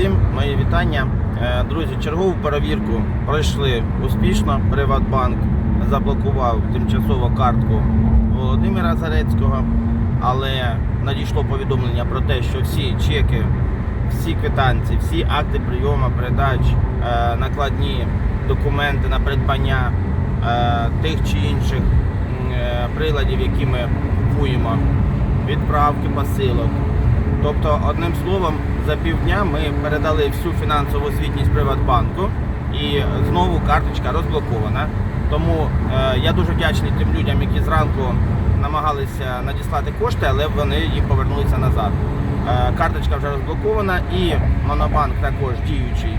Всім мої вітання. Е, Друзі, чергову перевірку пройшли успішно. Приватбанк заблокував тимчасово картку Володимира Зарецького, але надійшло повідомлення про те, що всі чеки, всі квитанції, всі акти прийому, передач, е, накладні документи на придбання е, тих чи інших приладів, які ми купуємо, відправки посилок. Тобто, одним словом, за півдня ми передали всю фінансову звітність Приватбанку і знову карточка розблокована. Тому е, я дуже вдячний тим людям, які зранку намагалися надіслати кошти, але вони їм повернулися назад. Е, карточка вже розблокована і Монобанк також діючий.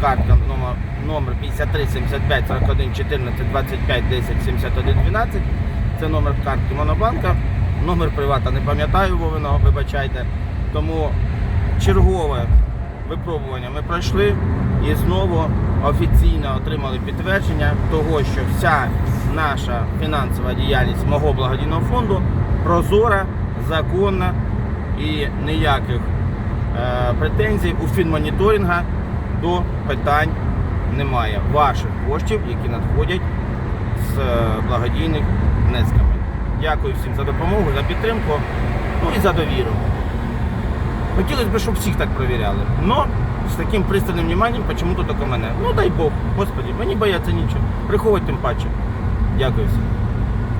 Картка номер, номер 53 75 41 14 25 10 71 12. Це номер картки Монобанка. Номер привата не пам'ятаю Вовиного, вибачайте. Тому чергове випробування ми пройшли і знову офіційно отримали підтвердження того, що вся наша фінансова діяльність мого благодійного фонду прозора, законна і ніяких е, претензій у фінмоніторинга до питань немає. Ваших коштів, які надходять з е, благодійних внесками. Дякую всім за допомогу, за підтримку, ну і за довіру. Хотілося б, щоб всіх так перевіряли. Но з таким пристальним вниманням чому-то тільки мене. Ну дай Бог, Господи, мені бояться нічого. Приходять тим паче. Дякую всім.